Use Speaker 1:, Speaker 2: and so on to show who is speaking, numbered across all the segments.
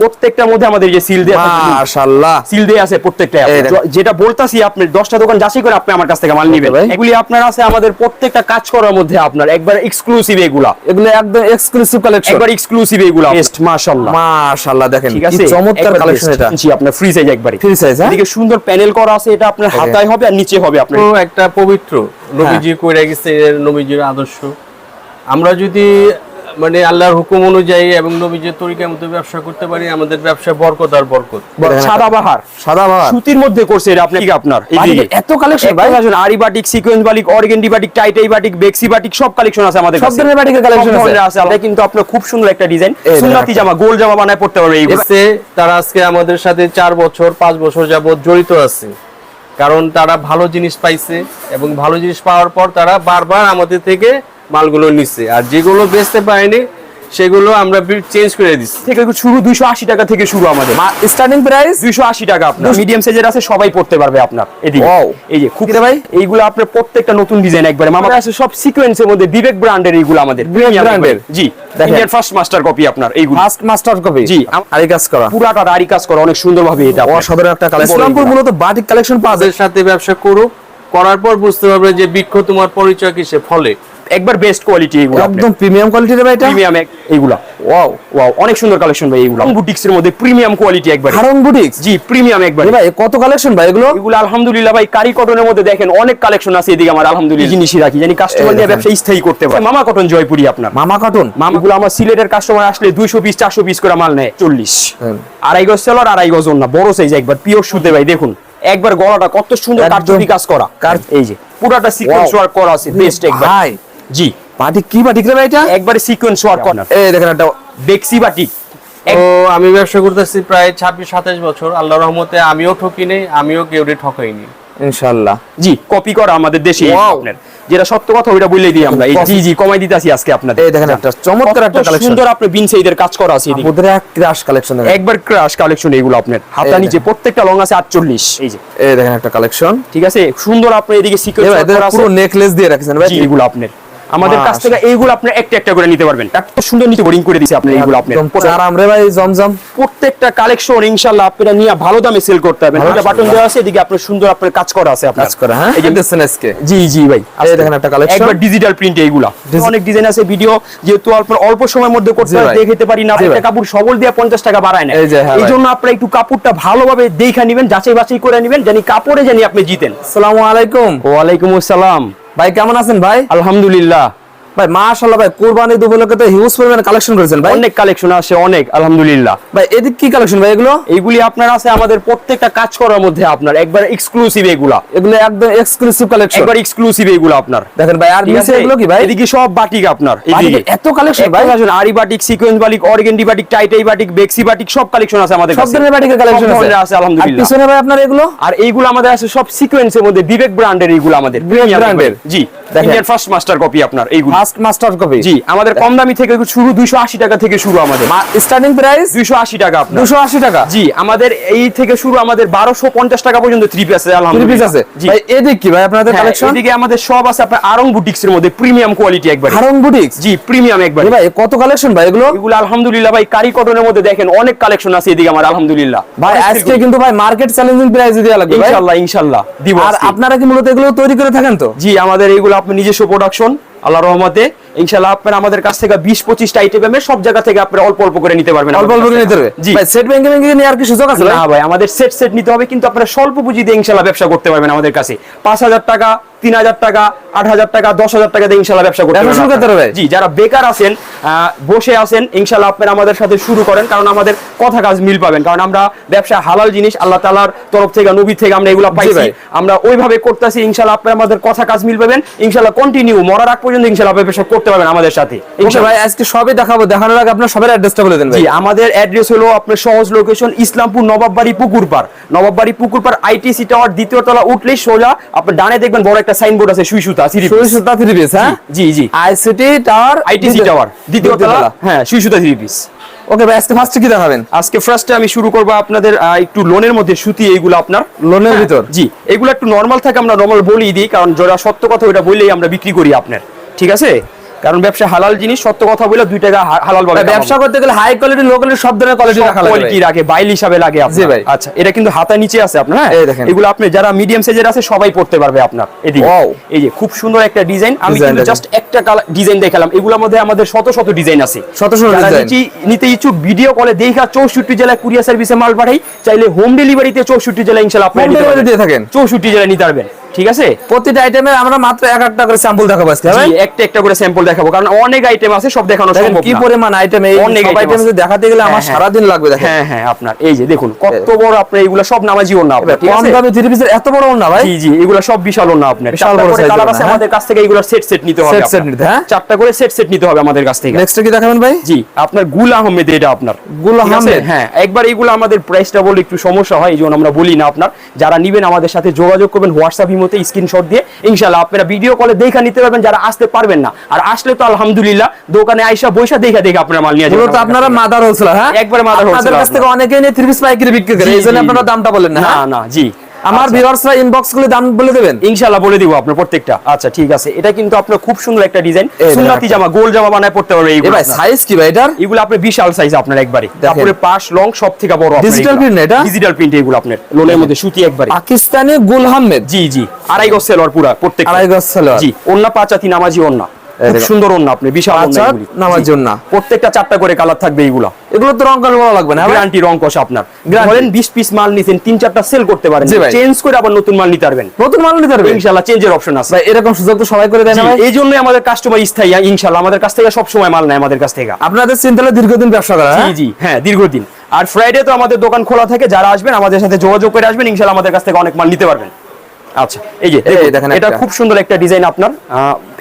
Speaker 1: প্রত্যেকটার মধ্যে আমাদের যে সিল দেয়া
Speaker 2: মাশাআল্লাহ।
Speaker 1: সিল দিয়ে আছে প্রত্যেকটা যেটা বলতাছি আপনি দশটা দোকান যাচাই করে আপনি আমার কাছ থেকে মাল নিবেন। এগুলি আপনার আছে আমাদের প্রত্যেকটা কাজ করার মধ্যে আপনার। একবার এক্সক্লুসিভ এগুলা।
Speaker 2: এগুলো একদম এক্সক্লুসিভ কালেকশন
Speaker 1: একবার এক্সক্লুসিভ এগুলা। বেস্ট মাশাআল্লাহ।
Speaker 2: মাশাআল্লাহ দেখেন।
Speaker 1: ঠিক
Speaker 2: কি
Speaker 1: আছে
Speaker 2: চমৎকার কালেকশন। এটা।
Speaker 1: জি আপনার ফ্রি সাইজ একবারে।
Speaker 2: Free size, হ্যাঁ?
Speaker 1: এদিকে সুন্দর প্যানেল করা আছে এটা আপনার হাতায় হবে আর নিচে হবে আপনার।
Speaker 3: একটা পবিত্র। নবীজি কইরা গেছে নবীজির আদর্শ। আমরা যদি মানে আল্লাহর হুকুম অনুযায়ী এবং নবীজির তরিকার মতো ব্যবসা করতে পারি আমাদের ব্যবসা বরকত আর বরকত।
Speaker 1: সাদা বাহার।
Speaker 2: সাদা ভাত
Speaker 1: সুতির মধ্যে করছে এটা আপনি। কি আপনার।
Speaker 2: এত কালেকশন ভাই।
Speaker 1: ভাই আরি batik sequence batik organdy batik টাইটাই batik বেক্সি বাটিক সব কালেকশন আছে আমাদের
Speaker 2: সব ধরনের বাটিকের
Speaker 1: সব
Speaker 2: আছে?
Speaker 1: এটা কিন্তু আপনার খুব সুন্দর একটা ডিজাইন
Speaker 2: এই
Speaker 1: সুন্নাতি জামা গোল জামা বানায় পড়তে পারবে
Speaker 3: এসে তারা আজকে আমাদের সাথে চার বছর পাঁচ বছর যাবত জড়িত আছে। কারণ তারা ভালো জিনিস পাইছে এবং ভালো জিনিস পাওয়ার পর তারা বারবার আমাদের থেকে মালগুলো নিচ্ছে আর যেগুলো বেচতে পারেনি সেগুলো আমরা চেঞ্জ করে দিচ্ছি।
Speaker 1: থেকে শুরু 280 টাকা থেকে শুরু আমাদের।
Speaker 2: স্টার্টিং প্রাইস
Speaker 1: 280 টাকা আপনার। মিডিয়াম সাইজের আছে সবাই পড়তে পারবে আপনার. এই যে খুব ভাই? এইগুলো আপনার প্রত্যেকটা নতুন ডিজাইন একবারে। মামা আছে সব সিকোয়েন্সের মধ্যে বিবেক ব্র্যান্ডের এইগুলো আমাদের।
Speaker 2: brand
Speaker 1: জি। ইন্ডিয়ান ফার্স্ট মাস্টার কপি আপনার এইগুলো।
Speaker 2: ফার্স্ট মাস্টার কপি
Speaker 1: জি।
Speaker 2: আরি কাজ করা।
Speaker 1: পুরাটা কাজ করা অনেক সুন্দরভাবে এটা আপনার।
Speaker 2: অসাধারণ একটা কালেকশন ইসলামপুর মূলত বাটিক কালেকশন পাওয়া যায়
Speaker 3: সাথে ব্যবসা করুক করার পর বুঝতে পারবে যে বৃক্ষ তোমার পরিচয় কিসে ফলে।
Speaker 1: একবার বেস্ট কোয়ালিটি এইগুলো
Speaker 2: একদম প্রিমিয়াম কোয়ালিটির ভাই এটা?
Speaker 1: প্রিমিয়াম এইগুলা। ওয়াও ওয়াও অনেক সুন্দর কালেকশন ভাই এইগুলো। বুটিক্স এর মধ্যে প্রিমিয়াম কোয়ালিটি একবার।
Speaker 2: হারং বুটিক্স
Speaker 1: জি প্রিমিয়াম একবার।
Speaker 2: ভাই কত কালেকশন ভাই এগুলো?
Speaker 1: এগুলো আলহামদুলিল্লাহ ভাই কারি কটনের মধ্যে দেখেন অনেক কালেকশন আছে এদিকে আমার আলহামদুলিল্লাহ। জিনিসই রাখি জানি কাস্টমার নিয়ে ব্যবসা স্থায়ী করতে পারে। মামা কটন জয়পুরি আপনার।
Speaker 2: মামা কটন
Speaker 1: মামাগুলো আমার সিলেটের কাস্টমার আসলে দুইশো পিস চারশো পিস করে মাল নেয় চল্লিশ।
Speaker 2: হ্যাঁ।
Speaker 1: আড়াই গজ সেলর আড়াই গজ না বড় সাইজ একবার পিওর সুতে ভাই দেখুন। একবার গলাটা কত সুন্দর। কারচুপি কাজ করা।
Speaker 2: কার-
Speaker 1: এই যে পুরাটা সিকোয়েন্স ওয়ার্ক করা আছে বেস্ট একবার।
Speaker 2: ভাই
Speaker 1: জি।
Speaker 2: বাটিক কি বাটিক রে ভাই এটা?
Speaker 1: একবারে সিকোয়েন্স ওয়ার্ক করা
Speaker 2: এই দেখেন একটা
Speaker 1: বেক্সি বাটিক।
Speaker 3: তো আমি ব্যবসা করতেছি প্রায় ছাব্বিশ সাতাশ বছর। আল্লাহর রহমতে আমিও ঠকি নেই আমিও কেউরে ঠকাইনি।
Speaker 2: ইনশাআল্লাহ।
Speaker 1: জি কপি করা আমাদের দেশে. আপনার। যেটা সত্য কথা ওইটা বললেই দিই আমরা। এই জি জি কমাই দিতেছি আজকে আপনাদের।
Speaker 2: এই দেখেন একটা চমৎকার একটা কালেকশন
Speaker 1: সুন্দর আপনি বিন সেইদের কাজ করা আছে এদিকে।
Speaker 2: ওদের এক ক্রাশ কালেকশন
Speaker 1: একবার ক্রাশ কালেকশন এগুলো আপনার। হাতা নিচে প্রত্যেকটা লং আছে 48 এই যে।
Speaker 2: এই দেখেন একটা কালেকশন
Speaker 1: ঠিক আছে? সুন্দর আপনি এদিকে সিকোয়েন্স
Speaker 2: ভাই এদের পুরো নেকলেস দিয়ে রাখছেন ভাই।
Speaker 1: এগুলো আপনার। আমাদের কাছ থেকে এইগুলো আপনি একটা একটা করে নিতে পারবেন। এত সুন্দর নিচে বোরিং করে দিয়েছে আপনি এইগুলো
Speaker 2: একদম চারাম রে ভাই জমজম।
Speaker 1: প্রত্যেকটা কালেকশন ইনশাআল্লাহ আপনারা নিয়ে ভালো দামে সেল করতে পারবেন। এটা বাটন দেওয়া আছে এদিকে আপনার সুন্দর আপনার কাজ করা আছে আপনার।
Speaker 2: কাজ করা হ্যাঁ?
Speaker 1: এই যে
Speaker 2: দেখছেন আজকে?
Speaker 1: জি জি ভাই
Speaker 2: এই দেখেন একটা কালেকশন
Speaker 1: একবার ডিজিটাল প্রিন্ট এইগুলা। অনেক ডিজাইন আছে ভিডিও যেহেতু আপনার অল্প সময়ের মধ্যে করতে হয় দেখতে পারি না একটা কাপড় সবল দিয়ে 50 টাকা বাড়ায় না
Speaker 2: এই হ্যাঁ।
Speaker 1: জন্য আপনারা একটু কাপড়টা ভালোভাবে দেখে নেবেন যাচাই বাছাই করে নেবেন জানি কাপড়ে জানি আপনি জিতেন।
Speaker 2: আসসালামু আলাইকুম।
Speaker 1: ওয়া আলাইকুম আসসালাম।
Speaker 2: ভাই কেমন আছেন ভাই?
Speaker 1: আলহামদুলিল্লাহ।
Speaker 2: ভাই মাশাআল্লাহ ভাই কুরবানি উপলক্ষে তো হিউজ পরিমাণে কালেকশন করেছেন ভাই।
Speaker 1: অনেক কালেকশন আছে অনেক আলহামদুলিল্লাহ।
Speaker 2: ভাই এদিক কি কালেকশন ভাই এগুলো?
Speaker 1: এইগুলি আপনার আছে আমাদের প্রত্যেকটা কাজ করার মধ্যে আপনার একবার এক্সক্লুসিভ এগুলা।
Speaker 2: এগুলো একদম এক্সক্লুসিভ কালেকশন
Speaker 1: একবার এক্সক্লুসিভ এগুলো আপনার।
Speaker 2: দেখেন ভাই আর নিচে এগুলো কি ভাই?
Speaker 1: এদিকে সব বাটিক আপনার এদিকে।
Speaker 2: এত কালেকশন ভাই
Speaker 1: ভাই? আরি batik sequence batik organdy batik টাইটাই batik বেক্সি বাটিক সব কালেকশন আছে আমাদের
Speaker 2: সব ধরনের বাটিকের কালেকশন আছে।
Speaker 1: আলহামদুলিল্লাহ।
Speaker 2: পিছনে ভাই আপনার এগুলো?
Speaker 1: আর এইগুলো আমাদের আছে সব সিকোয়েন্সের মধ্যে বিবেক ব্র্যান্ডের এগুলো আমাদের
Speaker 2: বিবেক?
Speaker 1: একবার। জি
Speaker 2: দেখেন।
Speaker 1: ফার্স্ট মাস্টার কপি আপনার এইগুলো।
Speaker 2: মাস্টার কপি
Speaker 1: জি আমাদের কম দামি থেকে শুরু 280 টাকা থেকে শুরু আমাদের।
Speaker 2: স্টার্টিং প্রাইস
Speaker 1: 280 টাকা আপনার।
Speaker 2: 280 টাকা?
Speaker 1: জি আমাদের এই থেকে শুরু আমাদের 1250 টাকা পর্যন্ত থ্রি পিস আছে
Speaker 2: থ্রি পিস আছে? ভাই এদিক কি ভাই আপনাদের
Speaker 1: হ্যাঁ,
Speaker 2: কালেকশন
Speaker 1: এদিকে আমাদের সব আছে আপনার আরং বুটিক্স এর মধ্যে প্রিমিয়াম কোয়ালিটি একবার।
Speaker 2: হারং বুটিক্স
Speaker 1: জি প্রিমিয়াম একবার।
Speaker 2: ভাই কত কালেকশন ভাই এগুলো?
Speaker 1: এগুলো আলহামদুলিল্লাহ ভাই কারি কটনের মধ্যে দেখেন অনেক কালেকশন আছে এদিকে আমার আলহামদুলিল্লাহ।
Speaker 2: ভাই আজকে কিন্তু ভাই মার্কেট চ্যালেঞ্জিং প্রাইস দেওয়া লাগবে
Speaker 1: ইনশাআল্লাহ ইনশাআল্লাহ দিব
Speaker 2: আর আপনারা কি মূলত এগুলো তৈরি করে থাকেন তো?
Speaker 1: জি আমাদের এইগুলো আপনি নিজস্ব প্রোডাকশন আল্লাহ রহমতে ইনশাআল্লাহ আপনারা আমাদের কাছ থেকে 20 25টা আইটেমের সব জায়গা থেকে আপনারা অল্প অল্প করে নিতে পারবেন
Speaker 2: অল্প অল্প করে নিতে ভাই সেট ব্যাংকে ব্যাংকে নিয়ে আর কি সুযোগ আছে
Speaker 1: না ভাই আমাদের সেট সেট নিতে হবে কিন্তু আপনারা স্বল্প পুঁজি দিয়ে ইনশাআল্লাহ ব্যবসা করতে পারবেন আমাদের কাছে। 5000 টাকা 3000 টাকা 8000 টাকা 10000 টাকা দিয়ে ইনশাআল্লাহ ব্যবসা করতে? জি যারা বেকার আছেন বসে আছেন ইনশাআল্লাহ আপনারা আমাদের সাথে শুরু করেন কারণ আমাদের কথা কাজ মিল পাবেন। কারণ আমরা ব্যবসা হালাল জিনিস আল্লাহ তালার তরফ থেকে নবী থেকে আমরা এগুলো পাইছি। আমরা ওইভাবে করতেছি ইনশাআল্লাহ আপনারা আমাদের কথা কাজ মিল পাবেন। ইনশাআল্লাহ কন্টিনিউ মরার আগ পর্যন্ত ইনশাআল্লাহ ব্যবসা করতে পারবেন আমাদের সাথে।
Speaker 2: ভাই আজকে সবই দেখাবো। দেখানোর আগে আপনার সবার অ্যাড্রেসটা বলে দেন ভাই।
Speaker 1: আমাদের অ্যাড্রেস হলো আপনার সহজ location Islampur Nababbari Pukurpar Nababbari Pukurpar ITC tower দ্বিতীয় তলা উঠলেই সোজা আপনার ডানে দেখবেন বড় একটা সাইনবোর্ড আছে সুই সুতা সিঁড়ি
Speaker 2: সুই সুতা থ্রি পিস হ্যাঁ?
Speaker 1: জি জি
Speaker 2: আইসিটি টাওয়ার
Speaker 1: আইটিসি টাওয়ার দ্বিতীয় তলা হ্যাঁ সুই সুতা থ্রি পিস
Speaker 2: ওকে ভাই আজকে ফার্স্টে কি দেখাবেন?
Speaker 1: আজকে ফার্স্টে আমি শুরু করব আপনাদের একটু লোনের মধ্যে সুতি এইগুলো আপনার।
Speaker 2: লোনের
Speaker 1: হ্যাঁ,
Speaker 2: ভিতর?
Speaker 1: জি এগুলো একটু নর্মাল থাকে আমরা নর্মাল বলেই দিই কারণ যারা সত্য কথা ওটা বললেই আমরা বিক্রি করি আপনার। ঠিক আছে? কারণ ব্যবসা হালাল জিনিস সত্য কথা বলে দুই টাকা হালাল
Speaker 2: বলে ব্যবসা করতে গেলে হাই কোয়ালিটি লো কোয়ালিটি সব ধরনের কোয়ালিটি রাখা লাগে
Speaker 1: কোয়ালিটি রাখে বাইল হিসাবে লাগে
Speaker 2: জি ভাই।
Speaker 1: আচ্ছা এটা কিন্তু হাতা নিচে আছে আপনার হ্যাঁ?
Speaker 2: এই দেখেন।
Speaker 1: এগুলো আপনি যারা মিডিয়াম সাইজের আছে সবাই পড়তে পারবে আপনার। এদিকে. এই যে খুব সুন্দর একটা ডিজাইন আমি কিন্তু জাস্ট একটা ডিজাইন দেখালাম। এগুলোর মধ্যে আমাদের শত শত ডিজাইন আছে।
Speaker 2: শত শত
Speaker 1: নিতে ইচ্ছুক ভিডিও কলে দেখা চৌষট্টি জেলায় কুরিয়ার সার্ভিসে মাল পাঠাই চাইলে হোম ডেলিভারিতে চৌষট্টি জেলায় ইনশাল্লাহ
Speaker 2: delivery দিয়ে থাকেন?
Speaker 1: চৌষট্টি জেলায় নিতে পারবেন। ঠিক আছে?
Speaker 2: প্রতিটা আইটেমে আমরা মাত্র এক একটা করে স্যাম্পল দেখাবো আজকে
Speaker 1: একটা একটা করে স্যাম্পল দেখাবো কারণ অনেক আইটেম আছে সব দেখানো সম্ভব
Speaker 2: কি। পরিমাণ আইটেম এই
Speaker 1: অনেক
Speaker 2: আইটেম। দেখাতে গেলে আমার
Speaker 1: হ্যাঁ, হ্যাঁ।
Speaker 2: সারা দিন লাগবে দেখেন।
Speaker 1: হ্যাঁ হ্যাঁ আপনার এই যে দেখুন কত বড় আপনার এগুলো সব নামাজিও না আপনার ঠিক
Speaker 2: কম
Speaker 1: আছে?
Speaker 2: দামে থ্রি পিসের এত বড় না ভাই।
Speaker 1: জি জি এগুলো সব বিশাল না আপনার।
Speaker 2: বিশাল বড় ওড়না,
Speaker 1: আছে
Speaker 2: হ্যাঁ?
Speaker 1: আমাদের কাছ থেকে এগুলো সেট সেট নিতে হবে
Speaker 2: Set নিতে, হ্যাঁ?
Speaker 1: চারটা করে সেট সেট নিতে হবে আমাদের কাছ থেকে।
Speaker 2: নেক্সট কি দেখাবেন ভাই?
Speaker 1: জি আপনার গুল আহমেদ এটা আপনার।
Speaker 2: গুল আহমেদ?
Speaker 1: হ্যাঁ একবার এইগুলো আমাদের প্রাইসটা বলে একটু সমস্যা হয় এই জন্য আমরা বলি না আপনার। যারা নিবেন আমাদের সাথে যোগাযোগ করবেন হোয়াটসঅ্যাপ ইমোতে স্ক্রিনশট দিয়ে। ইনশাল্লাহ আপনারা ভিডিও কলে দেখা নিতে পারবেন যারা আসতে পারবেন না। আর আসলে তো আলহামদুলিল্লাহ দোকানে আইসা বৈশা দেখা দেখা আপনারা মাল নিয়ে যাবেন
Speaker 2: আপনারা মাদার হোলসেলার হ্যাঁ?
Speaker 1: একবারে mother
Speaker 2: আপনাদের কাছ থেকে অনেকেই নিয়ে থ্রি পিস পাইকারি বিক্রি করে
Speaker 1: জি,
Speaker 2: এই জন্য
Speaker 1: জি,
Speaker 2: আপনারা দামটা বলেন না
Speaker 1: না
Speaker 2: হ্যাঁ?
Speaker 1: না জি।
Speaker 2: আমার। ভিউয়ার্সরা ইনবক্সগুলো দাম বলে দেবেন?
Speaker 1: ইনশাল্লাহ বলে দিব আপনার প্রত্যেকটা। আচ্ছা ঠিক আছে। এটা কিন্তু আপনার খুব সুন্দর একটা ডিজাইন
Speaker 2: এই
Speaker 1: সুন্নাতি। জামা গোল জামা বানায় পড়তে পারবে
Speaker 2: এ
Speaker 1: এইগুলো
Speaker 2: ভাই সাইজ কি ভাই এটার?
Speaker 1: এগুলো আপনার বিশাল সাইজ আপনার একবারে। তারপরে পাশ লং সব থেকে বড়
Speaker 2: print না এটা?
Speaker 1: ডিজিটাল প্রিন্ট এগুলো আপনার লোনের মধ্যে সুতি একবারে।
Speaker 2: পাকিস্তানি গুল আহমেদ?
Speaker 1: জি জি। আড়াই গজ সেলর পুরা প্রত্যেক
Speaker 2: আড়াই গজ সালোয়ার
Speaker 1: জি ওন্না পাঁচাতি নামাজি ওন্না
Speaker 2: এই।
Speaker 1: সুন্দর ওন্না আপনি বিশাল
Speaker 2: পাঁচ
Speaker 1: ওন্না
Speaker 2: হাত
Speaker 1: এগুলি।
Speaker 2: নামাজি
Speaker 1: জি।
Speaker 2: ওন্না।
Speaker 1: প্রত্যেকটা চারটা করে কালার থাকবে এইগুলা।
Speaker 2: এগুলো তো রং লাগবে না
Speaker 1: গ্যারান্টি রং কষ আপনার।
Speaker 2: Guarantee।
Speaker 1: ধরেন 20 পিস মাল নিছেন তিন চারটা সেল করতে পারেন। চেঞ্জ করে আবার নতুন মাল নিতে পারবেন।
Speaker 2: নতুন মাল নিতে পারবে
Speaker 1: ইনশাআল্লাহ চেঞ্জের অপশন আছে।
Speaker 2: ভাই এরকম সুযোগ তো সবাই করে দেয় না ভাই?
Speaker 1: এই জন্যই আমাদের কাস্টমার স্থায়ী ইনশাআল্লাহ। আমাদের কাছ থেকে সব সময় মাল নেয় আমাদের কাছ থেকে।
Speaker 2: আপনাদের চিন্তালে দীর্ঘদিন ব্যবসা করা
Speaker 1: জি
Speaker 2: হ্যাঁ?
Speaker 1: জি হ্যাঁ দীর্ঘদিন। আর ফ্রাইডে তো আমাদের দোকান খোলা থাকে যারা আসবেন আমাদের সাথে যোগাযোগ করে আসবেন ইনশাআল্লাহ আমাদের কাছ থেকে অনেক মাল নিতে পারবেন। আচ্ছা এই যে দেখেন এটা খুব সুন্দর একটা ডিজাইন আপনার।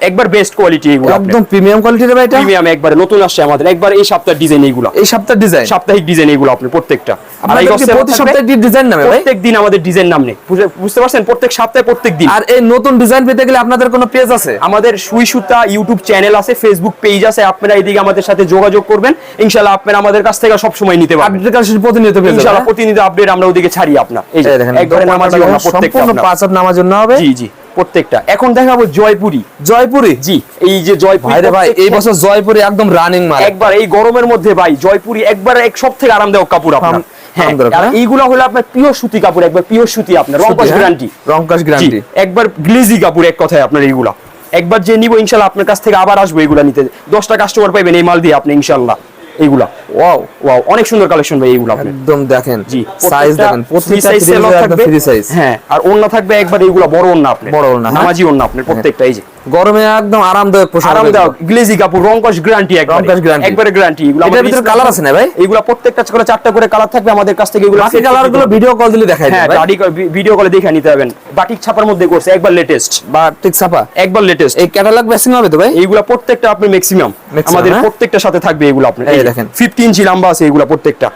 Speaker 1: একবার বেস্ট কোয়ালিটি এগুলো
Speaker 2: একদম প্রিমিয়াম কোয়ালিটির ভাই এটা?
Speaker 1: প্রিমিয়াম একবারে নতুন আসছে আমাদের। একবার এই সপ্তাহের ডিজাইন এইগুলো
Speaker 2: এই সপ্তাহের ডিজাইন
Speaker 1: সাপ্তাহিক ডিজাইন এগুলো আপনি প্রত্যেকটা। আর এই
Speaker 2: আপনাদের প্রতি সপ্তাহে ডিজাইন নামে ভাই?
Speaker 1: প্রত্যেক দিন আমাদের ডিজাইন নাম নেই। বুঝতে পারছেন? প্রত্যেক সপ্তাহে প্রত্যেক দিন।
Speaker 2: আর এই নতুন ডিজাইন পেতে গেলে আপনাদের কোনো পেজ আছে?
Speaker 1: আমাদের সুই সুতা ইউটিউব চ্যানেল আছে ফেসবুক পেজ আছে। আপনারা এদিকে আমাদের সাথে যোগাযোগ করবেন। ইনশাআল্লাহ আপনারা আমাদের কাছ থেকে সব সময় নিতে পারবেন।
Speaker 2: আপডেট কালেকশন প্রতিনিয়ত পেয়ে
Speaker 1: ইনশাআল্লাহ প্রতিনিধি আপডেট আমরা ওদিকে ছাড়ি আপনার। এই
Speaker 2: দেখেন
Speaker 1: একবারে নামাজি
Speaker 2: সম্পূর্ণ পাঁচ হাত নামার জন্য হবে।
Speaker 1: জি জি। প্রত্যেকটা। এখন দেখাবো জয়পুরি।
Speaker 2: জয়পুরি?
Speaker 1: জি এই যে জয়পুরি
Speaker 2: ভাই ভাই এই বছর জয়পুরি একদম রানিং মাল।
Speaker 1: একবার এই গরমের মধ্যে ভাই জয়পুরি একবার এক সব থেকে আরামদায়ক কাপড় আপনার। হ্যাঁ
Speaker 2: আরামদায়ক, হ্যাঁ?
Speaker 1: এইগুলো হলো আপনার পিওর সুতি কাপড় একবার পিওর সুতি আপনার রংকশ গ্যারান্টি
Speaker 2: রংকাশ গ্যারান্টি
Speaker 1: একবার গ্লেজি কাপড় এক কথায় আপনার এইগুলা। একবার যে নিব ইনশাল্লাহ আপনার কাছ থেকে আবার আসব এইগুলা নিতে। দশটা কাস্টমার পাইবেন এই মাল দিয়ে আপনি ইনশাল্লাহ এইগুলা।
Speaker 2: ওয়াও
Speaker 1: ওয়াও অনেক সুন্দর কালেকশন ভাই এইগুলো
Speaker 2: একদম দেখেন
Speaker 1: জি
Speaker 2: সাইজ দেখেন প্রত্যেকটা
Speaker 1: sell থাকবে।
Speaker 2: ফ্রি সাইজ
Speaker 1: হ্যাঁ আর ওন্না থাকবে একবার এইগুলা বড় ওন্না আপনার।
Speaker 2: বড় ওড়না, হ্যাঁ?
Speaker 1: নামাজি ওন্না আপনার প্রত্যেকটা এই যে।
Speaker 2: গরমে একদম আরামদায়ক পোশাক
Speaker 1: আরামদায়ক গ্লেজি কাপড় রংকশ গ্যারান্টি একবার।
Speaker 2: রংকশ guarantee।
Speaker 1: একবারে গ্যারান্টি এগুলো আমাদের
Speaker 2: ভিতরে কালার আছে না ভাই?
Speaker 1: এইগুলা প্রত্যেকটা করে চারটা করে কালার থাকবে আমাদের কাছ থেকে এগুলো
Speaker 2: বাকি কালারগুলো ভিডিও কল দিলে দেখাই
Speaker 1: হ্যাঁ
Speaker 2: দেবে ভাই।
Speaker 1: ভিডিও কলে দেখে নিতে পারবেন বাটিক ছাপার মধ্যে করছে একবার লেটেস্ট
Speaker 2: বা ঠিক ছাপা?
Speaker 1: একবার লেটেস্ট
Speaker 2: এই ক্যাটালগ বেসিং হবে তো ভাই?
Speaker 1: এইগুলা প্রত্যেকটা আপনি ম্যাক্সিমাম আমাদের
Speaker 2: হ্যাঁ?
Speaker 1: প্রত্যেকটা সাথে থাকবে এগুলো আপনার।
Speaker 2: এই
Speaker 1: এই
Speaker 2: দেখেন।
Speaker 1: দেখেন 50 ইঞ্চি লম্বা আছে এগুলা প্রত্যেকটা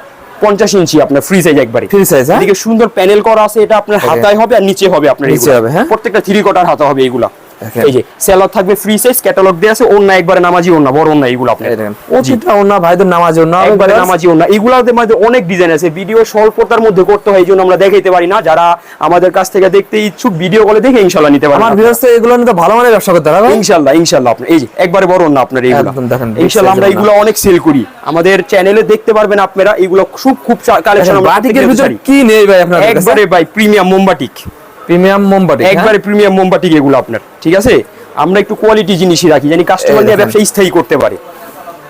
Speaker 1: 50 ইঞ্চি আপনার ফ্রি সাইজ একবারে
Speaker 2: ফ্রি সাইজ হ্যাঁ?
Speaker 1: এদিকে সুন্দর প্যানেল করা আছে এটা আপনার হাতায় হবে আর নিচে হবে আপনার
Speaker 2: হ্যাঁ?
Speaker 1: প্রত্যেকটা থ্রি কটার হাতা হবে এগুলা। এই যে সেলার থাকবে ফ্রি সাইজ ক্যাটালগ দেয়া আছে ওন্না একবারে নামাজি ওন্না বড় ওন্না এগুলো আপনার।
Speaker 2: এই দেখেন
Speaker 1: জি।
Speaker 2: প্রতিটা ওনা ভাইদের নামাজ হবে
Speaker 1: একবারে নামাজি ওন্না এগুলাতে মধ্যে অনেক ডিজাইন আছে। ভিডিও স্বল্পতার মধ্যে করতে হয় এই জন্য আমরা দেখাইতে পারি না। যারা আমাদের কাছ থেকে দেখতে ইচ্ছুক ভিডিও কলে দেখে ইনশাল্লাহ নিতে পারবেন
Speaker 2: আমার ভিউয়ার্স এগুলো নিয়ে তো ভালো মানের ব্যবসা করতে হবে ভাই।
Speaker 1: ইনশাল্লাহ ইনশাল্লাহ আপনি এই যে একবারে বড় না আপনার এইগুলো
Speaker 2: একদম দেখেন, big
Speaker 1: ইনশাল্লাহ আমরা এগুলো অনেক সেল করি। আমাদের চ্যানেলে দেখতে পারবেন আপনারা এগুলো খুব খুব কালেকশন আমরা
Speaker 2: বাটিকের ভিতর কি নেই ভাই আপনার
Speaker 1: একবারে ভাই প্রিমিয়াম মোমবাটিক।
Speaker 2: প্রিমিয়াম মোমবাতি
Speaker 1: একবারে প্রিমিয়াম মোমবাতি এগুলো আপনার ঠিক আছে? আমরা একটু কোয়ালিটি জিনিসই রাখি জানি কাস্টমার নিয়ে ব্যবসা স্থায়ী করতে পারে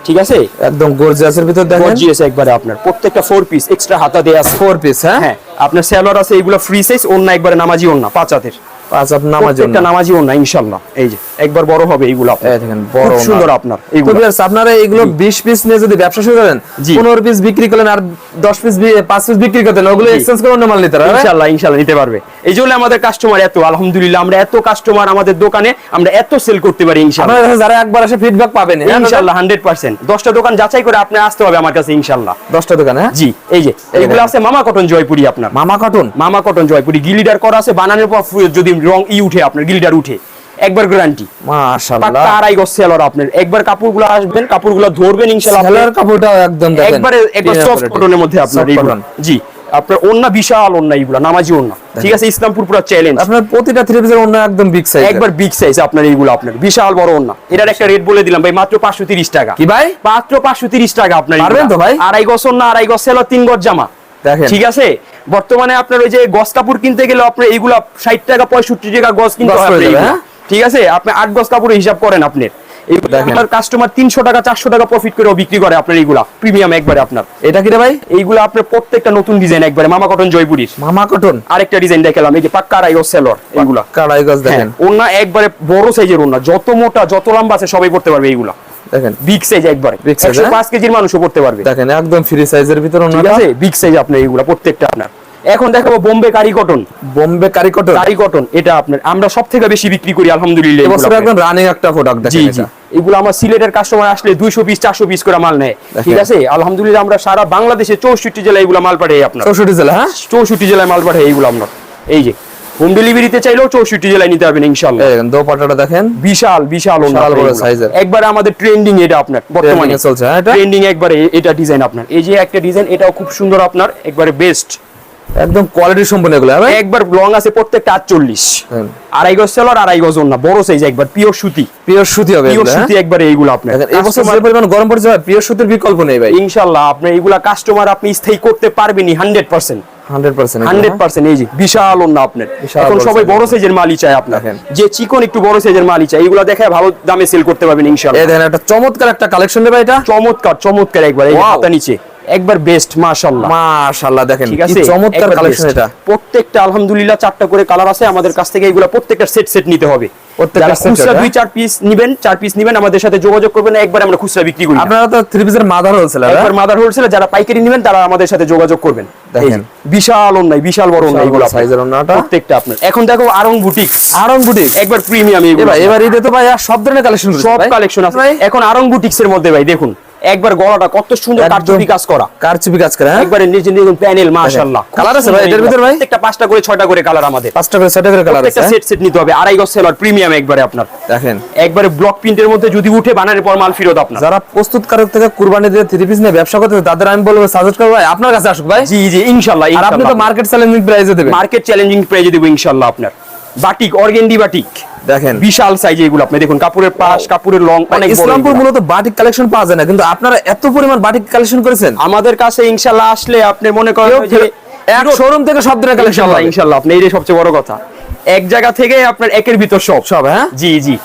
Speaker 1: ঠিক আছে?
Speaker 2: একদম গর্জিয়াসের ভিতর দেখেন।
Speaker 1: গর্জিয়াস একবারে আপনার প্রত্যেকটা ফোর পিস এক্সট্রা হাতা দেয়া আছে।
Speaker 2: ফোর পিস হ্যাঁ?
Speaker 1: হ্যাঁ আপনার সেলর আছে এগুলো ফ্রি সাইজ অন্য একবারে নামাজি অন্য পাঁচ নামাজি ইনশাল্লাহ এই যে একবার বড় হবে এইগুলো
Speaker 2: এই দেখেন বড়
Speaker 1: সুন্দর আপনার এইগুলো।
Speaker 2: আপনারা এগুলো বিশ পিস নিয়ে যদি ব্যবসা শুরু করেন
Speaker 1: জি।
Speaker 2: পনেরো পিস বিক্রি করলেন আর দশ পিস পাঁচ পিস বিক্রি করতেন ওগুলো এক্সচেঞ্জ করে অন্য মাল নিতে
Speaker 1: ইনশাল্লাহ নিতে পারবে। এই জন্য আমাদের কাস্টমার এত আলহামদুলিল্লাহ আমরা এত কাস্টমার আমাদের দোকানে আমরা এত সেল করতে পারি
Speaker 2: আপনারা যারা একবার আসে ফিডব্যাক পাবেন
Speaker 1: ইনশাল্লাহ হান্ড্রেড পার্সেন্ট দশটা দোকান যাচাই করে আপনি আসতে হবে আমার কাছে ইনশাল্লাহ
Speaker 2: দশটা দোকানে হ্যাঁ?
Speaker 1: জি এই যে
Speaker 2: এইগুলো
Speaker 1: আছে মামা কটন জয়পুরি আপনার।
Speaker 2: মামা কটন
Speaker 1: মামা কটন জয়পুরি গিলিডার করা আছে বানানোর পর যদি রং ই উঠে আপনার গিলিডার উঠে। একবার গ্যারান্টি
Speaker 2: মাশাআল্লাহ
Speaker 1: আড়াই গজ সেলর আপনার। একবার কাপড়গুলো আসবেন কাপড়গুলো ধরবেন ইনশাল্লাহ
Speaker 2: সেলার কাপড়টা একদম দেখেন।
Speaker 1: একবারে একবার সফট কটনের মধ্যে আপনার। জি আপনার ওন্না বিশাল ওন্না এইগুলা নামাজি ওন্না ঠিক আছে ইসলামপুর পুরো চ্যালেঞ্জ
Speaker 2: আপনার প্রতিটা থ্রি পিসের অন্য একদম বিগ সাইজ
Speaker 1: একবার বিগ সাইজ আপনার এইগুলো আপনার বিশাল বড় ওন্না এটার একটা রেট বলে দিলাম ভাই মাত্র পাঁচশো তিরিশ টাকা।
Speaker 2: কি ভাই?
Speaker 1: মাত্র পাঁচশো তিরিশ টাকা আপনার
Speaker 2: পারবেন তো ভাই?
Speaker 1: আড়াই গজ ওন্না আড়াই গজ সেলো তিন গজ জামা। ঠিক আছে? বর্তমানে আপনার ওই যে গজ কাপড় কিনতে গেলে আপনার এইগুলা ষাট টাকা পঁয়ষট্টি টাকা গজ কিনতে
Speaker 2: গজ
Speaker 1: হয়? ঠিক আছে? আপনি আট গজ কাপড় হিসাব করেন আপনি। আপনার কাস্টমার তিনশো টাকা চারশো টাকা প্রফিট করে বিক্রি করে আপনার এইগুলা প্রিমিয়াম একবারে আপনার।
Speaker 2: এটা কি ভাই?
Speaker 1: এইগুলা আপনার প্রত্যেকটা নতুন ডিজাইন একবারে মামা কটন জয়পুরির।
Speaker 2: মামা কটন
Speaker 1: আরেকটা ডিজাইন দেখালাম এই যে পাক্কা সেলর
Speaker 2: দেখেন।
Speaker 1: হ্যাঁ, একবারে বড় সাইজের ওন্না যত মোটা যত লম্বা আছে সবাই পড়তে পারবে এইগুলা।
Speaker 2: দেখেন।
Speaker 1: বিগ সাইজ একবারে।
Speaker 2: Big size,
Speaker 1: একশো
Speaker 2: হ্যাঁ?
Speaker 1: পাঁচ কেজির মানুষও পড়তে পারবে।
Speaker 2: দেখেন একদম ফ্রি সাইজের ভিতর
Speaker 1: ঠিক আছে? বিগ সাইজ আপনার এইগুলা প্রত্যেকটা আপনার। এখন দেখাবো বোম্বে কারি কটন
Speaker 2: বোম্বে কারি কটন
Speaker 1: কারি কটন এটা আপনার। আমরা সব থেকে বেশি বিক্রি করি আলহামদুলিল্লাহ এগুলো
Speaker 2: এবছর একদম রানিং একটা প্রোডাক্ট দেখেন
Speaker 1: জি
Speaker 2: এটা।
Speaker 1: এগুলো আমার সিলেটের কাস্টমার আসলে দুইশো পিস চারশো পিস করে মাল নেয়। ঠিক আছে? আলহামদুলিল্লাহ আমরা সারা বাংলাদেশে চৌষট্টি জেলায় এগুলো মাল পাঠাই আপনার।
Speaker 2: চৌষট্টি জেলা হ্যাঁ?
Speaker 1: চৌষট্টি জেলায় মাল পাঠাই এইগুলো আপনার। এই যে হোম ডেলিভারিতে চাইলেও চৌষট্টি জেলায় নিতে পারবেন ইনশাল্লাহ
Speaker 2: এই দেখেন
Speaker 1: বিশাল বিশাল এইগুলো। একবারে আমাদের ট্রেন্ডিং এটা আপনার বর্তমানে।
Speaker 2: চলছে, হ্যাঁ, এটা?
Speaker 1: ট্রেন্ডিং একবারে এটা ডিজাইন আপনার। এই যে একটা ডিজাইন এটাও খুব সুন্দর আপনার একবারে বেস্ট
Speaker 2: একদম কোয়ালিটি সম্পন্ন এগুলো হ্যাঁ
Speaker 1: একবার লং আছে প্রত্যেকটা আটচল্লিশ।
Speaker 2: হুম।
Speaker 1: আড়াই গজ সেলর আড়াই গজ না বড় সাইজ একবার পিওর সুতি।
Speaker 2: পিওর সুতি হবে
Speaker 1: পিওর
Speaker 2: হ্যাঁ?
Speaker 1: সুতি একবারে এইগুলো আপনার।
Speaker 2: দেখেন এই বছর যে পরিমাণ গরম পড়ছে পিওর সুতির বিকল্প নেই ভাই।
Speaker 1: ইনশাল্লাহ আপনি এইগুলা কাস্টমার আপনি স্থায়ী করতে পারবেনই hundred percent
Speaker 2: hundred percent
Speaker 1: hundred percent এই যে বিশাল অন্য আপনার। এখন সবাই
Speaker 2: size
Speaker 1: বড় সাইজের মালই চাই আপনার। যে চিকন একটু বড় সাইজের মালই চাই দেখে ভালো দামে সেল করতে পারবেন
Speaker 2: এই
Speaker 1: ইনশাল্লাহ
Speaker 2: দেখেন একটা চমৎকার একটা কালেকশন দেবে এটা।
Speaker 1: চমৎকার চমৎকার একবার এই হাতা নিচে। একবার বেস্ট মাশাআল্লাহ।
Speaker 2: মাশাআল্লাহ দেখেন কি চমৎকার কালেকশন এটা।
Speaker 1: প্রত্যেকটা আলহামদুলিল্লাহ চারটা করে কালার আছে। আমাদের কাছ থেকে এগুলো প্রত্যেকটা সেট সেট নিতে হবে।
Speaker 2: প্রত্যেকটা
Speaker 1: যারা খুচরা দুই চার পিস নিবেন চার পিস নিবেন আমাদের সাথে যোগাযোগ করবেন। একবার আমরা খুচরা বিক্রি করি।
Speaker 2: আপনারা তো থ্রি পিসের মাদার হোলসেলার
Speaker 1: একবার মাদার হোলসেলে যারা পাইকারি নেবেন তারা আমাদের সাথে যোগাযোগ করবেন।
Speaker 2: দেখেন।
Speaker 1: বিশাল অন্যায় বিশাল বড় অন্যায় এগুলো
Speaker 2: সাইজের
Speaker 1: প্রত্যেকটা আপনার। এখন দেখো আরং বুটিক
Speaker 2: আরং বুটিক
Speaker 1: একবার প্রিমিয়াম এগুলো
Speaker 2: এবার এবার ঈদে তো ভাই সব ধরনের কালেকশন
Speaker 1: সব কালেকশন আছে। এখন আরং বুটিক্স এর মধ্যে ভাই দেখুন। একবার গলাটা কত সুন্দর কারচুপি কাজ করা।
Speaker 2: কারচুপি কাজ করে হ্যাঁ?
Speaker 1: একবারে নিজে নিজে প্যানেল মাশাআল্লাহ
Speaker 2: Colour আছে ভাই এটার ভিতর ভাই?
Speaker 1: প্রত্যেকটা পাঁচটা করে ছয়টা করে কালার আমাদের।
Speaker 2: পাঁচটা করে ছয়টা করে কালার আছে
Speaker 1: প্রত্যেকটা? সেট সেট নিতে হবে আড়াই গজ সেলার প্রিমিয়াম একবারে আপনার।
Speaker 2: দেখেন।
Speaker 1: একবারে ব্লক প্রিন্টের মধ্যে যদি উঠে বানানোর পর মাল ফেরত আপনার।
Speaker 2: যারা প্রস্তুতকারক থেকে কুরবানি দিয়ে থ্রি পিস নিয়ে ব্যবসা করতে তাদের আমি বলব সাজেস্ট করব ভাই আপনার কাছে আসুক ভাই।
Speaker 1: জি জি ইনশাআল্লাহ
Speaker 2: আর আপনি তো মার্কেট চ্যালেঞ্জিং প্রাইসে দেবেন।
Speaker 1: মার্কেট চ্যালেঞ্জিং প্রাইজে দেবো ইনশাআল্লাহ আপনার। Batik organdy batik.
Speaker 2: দেখেন।
Speaker 1: বিশাল সাইজে এগুলো আপনি দেখুন কাপড়ের পাশ কাপড়ের লং অনেক
Speaker 2: ইসলামপুর মূলত বাটিক কালেকশন পাওয়া যায় না কিন্তু আপনারা এত পরিমাণ বাটিক কালেকশন করেছেন।
Speaker 1: আমাদের কাছে ইনশাআল্লাহ আসলে আপনি মনে করেন যে
Speaker 2: এক শোরুম থেকে সব ধরনের কালেকশন
Speaker 1: ইনশাল্লাহ ইনশাআল্লাহ আপনি এইটাই সবচেয়ে বড় কথা। এক জায়গা থেকে আপনার একের ভিতর সব।
Speaker 2: সব হ্যাঁ?
Speaker 1: জি জি।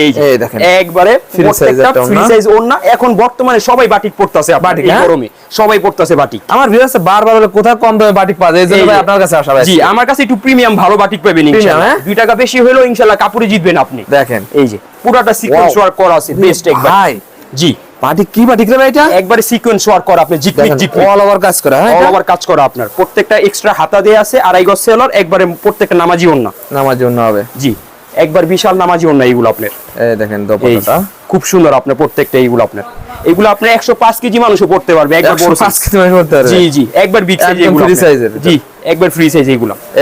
Speaker 1: এই
Speaker 2: দেখেন।
Speaker 1: একবারে প্রত্যেকটা ফ্রি সাইজ ওড়না। এখন বর্তমানে সবাই বাটিক পড়তেছে
Speaker 2: বাটিক,
Speaker 1: বাটিক এই
Speaker 2: হ্যাঁ?
Speaker 1: গরমে। সবাই পড়তেছে বাটিক
Speaker 2: আমার ভিউয়ার্স বারবার বলে কোথায় কম দামে বাটিক পাওয়া যায়? এই ভাই আপনার কাছে আসা ভাই।
Speaker 1: জি আমার কাছে একটু প্রিমিয়াম ভালো বাটিক পাবেন ইনশাআল্লাহ
Speaker 2: হ্যাঁ?
Speaker 1: টাকা বেশি হলেও ইনশাআল্লাহ কাপড়ে জিতবেন আপনি।
Speaker 2: দেখেন।
Speaker 1: এই যে পুরাটা সিকোয়েন্স
Speaker 2: Wow.
Speaker 1: ওয়ার্ক করা আছে বেস্ট একবার।
Speaker 2: ভাই।
Speaker 1: জি।
Speaker 2: বাটিক কি বাটিক রে ভাই এটা?
Speaker 1: একবারে সিকোয়েন্স ওয়ার্ক করা আপনি জিকমিক
Speaker 2: দেখেন
Speaker 1: জিকমিক
Speaker 2: অল ওভার কাজ করা হ্যাঁ
Speaker 1: অল ওভার কাজ করা আপনার। প্রত্যেকটা এক্সট্রা হাতা দিয়ে আছে আড়াই গজ সেলর একবারে প্রত্যেকটা নামাজি ওন্না
Speaker 2: নামার জন্য হবে।
Speaker 1: জি। একবার বিশাল নামাজি ওন্না এইগুলো আপনার?
Speaker 2: এই দেখেন দোপাট্টাটা।
Speaker 1: খুব সুন্দর আপনার প্রত্যেকটা এইগুলো আপনার। এগুলো আপনার একশো পাঁচ কেজি মানুষও পড়তে পারবে একবার বড়
Speaker 2: 105 কেজি মাংস করতে পারবে।
Speaker 1: জি জি একবার বিগ সাইজ এগুলো
Speaker 2: free
Speaker 1: আপনার। জি একবার ফ্রি সাইজ
Speaker 2: এই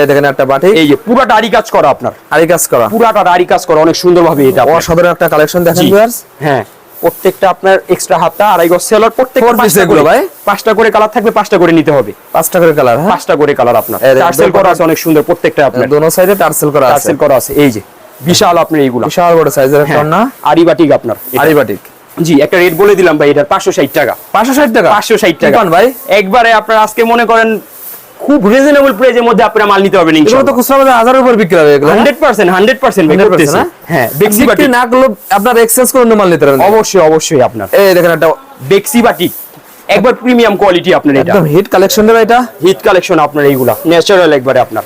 Speaker 2: দেখেন একটা বাটিক
Speaker 1: এই যে পুরাটা কাজ করা আপনার।
Speaker 2: আরি কাজ করা।
Speaker 1: পুরাটা কাজ করা অনেক সুন্দর ভাবে এটা
Speaker 2: অসাধারণ একটা কালেকশন দেখেন ভিউয়ার্স
Speaker 1: হ্যাঁ প্রত্যেকটা আপনার এক্সট্রা হাতটা আড়াই গজ সেলর প্রত্যেক পাঁচটা করে
Speaker 2: ভাই?
Speaker 1: পাঁচটা করে কালার থাকবে পাঁচটা করে নিতে হবে।
Speaker 2: পাঁচটা করে কালার হ্যাঁ?
Speaker 1: পাঁচটা করে কালার আপনার। টার্সেল করা আছে অনেক সুন্দর প্রত্যেকটা আপনার।
Speaker 2: দোনো সাইডে টার্সেল করা আছে।
Speaker 1: টার্সেল করা আছে এই যে। বিশাল আপনার এইগুলো।
Speaker 2: বিশাল বড় সাইজের একটা
Speaker 1: হ্যাঁ,
Speaker 2: না?
Speaker 1: আড়ি বাটিক আপনার এটা।
Speaker 2: আরি বাটিক
Speaker 1: জি একটা রেট বলে দিলাম ভাই এটার পাঁচশো ষাট টাকা।
Speaker 2: পাঁচশো ষাট টাকা?
Speaker 1: পাঁচশো ষাট
Speaker 2: কি
Speaker 1: টাকা।
Speaker 2: পান ভাই।
Speaker 1: একবারে আপনার আজকে মনে করেন খুব রিজনেবল প্রাইজের মধ্যে আপনারা মাল নিতে পারবেন
Speaker 2: এগুলো তো খুচরা বাজারে হাজারের উপর বিক্রি হবে এগুলো
Speaker 1: হান্ড্রেড পার্সেন্ট হান্ড্রেড পার্সেন্ট
Speaker 2: 100% না?
Speaker 1: হ্যাঁ? বেক্সি
Speaker 2: বিক্রি
Speaker 1: বাটিক
Speaker 2: না করলে আপনার এক্সচেঞ্জ করে অন্য মাল নিতে পারবেন।
Speaker 1: অবশ্যই অবশ্যই আপনার।
Speaker 2: এই দেখেন একটা
Speaker 1: বেক্সি বাটি। একবার প্রিমিয়াম কোয়ালিটি আপনার এটা।
Speaker 2: একদম হিট কালেকশন দেবে এটা।
Speaker 1: হিট কালেকশন আপনার এইগুলা। ন্যাচারাল একবারে আপনার।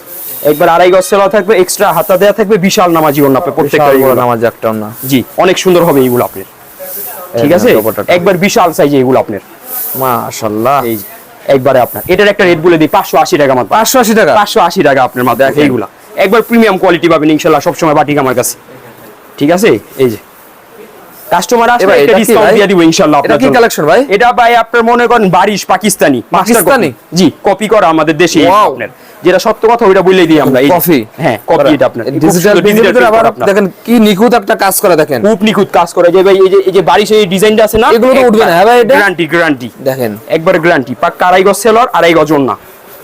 Speaker 1: একবার আড়াই গজ সেলা থাকবে এক্সট্রা হাতা দেয়া থাকবে বিশাল নামাজি ওড়না আপনার প্রত্যেকটা
Speaker 2: নামাজ একটা না
Speaker 1: জি অনেক সুন্দর হবে এইগুলো আপনার। ঠিক আছে? একবার বিশাল সাইজ এইগুলো আপনার।
Speaker 2: মাশাআল্লাহ
Speaker 1: এই একবারে আপনার। এটার একটা রেট বলে দিই পাঁচশো আশি টাকা মাত্র।
Speaker 2: পাঁচশো আশি টাকা?
Speaker 1: পাঁচশো আশি টাকা আপনার মাত্র এইগুলা। একবার প্রিমিয়াম কোয়ালিটি পাবেন ইনশাআল্লাহ সব সময় বাটিক আমার কাছে। ঠিক আছে? এই যে কাস্টমার আসলে একটা ডিসকাউন্ট দিয়ে দিব ইনশাল্লাহ
Speaker 2: এটা কি কালেকশন ভাই?
Speaker 1: এটা ভাই আপনার মনে করেন বারিশ পাকিস্তানি
Speaker 2: পাকিস্তানি?
Speaker 1: জি কপি করা আমাদের দেশে আপনার। যেটা সত্য কথা ওইটা বলেই দিই আমরা।
Speaker 2: কফি
Speaker 1: হ্যাঁ কপি এটা আপনার।
Speaker 2: ডিজিটাল ডিজিটাল আবার দেখেন কি নিখুঁত একটা কাজ করা দেখেন।
Speaker 1: খুব নিখুঁত কাজ করে। যে ভাই এই যে এই যে বারিশ এই ডিজাইনটা আছে না
Speaker 2: এগুলো তো উঠবে না, হ্যাঁ ভাই এটা?
Speaker 1: গ্যারান্টি গ্যারান্টি
Speaker 2: দেখেন।
Speaker 1: একবার গ্যারান্টি পাক্কা আড়াই গজ সেলর আড়াই গজ না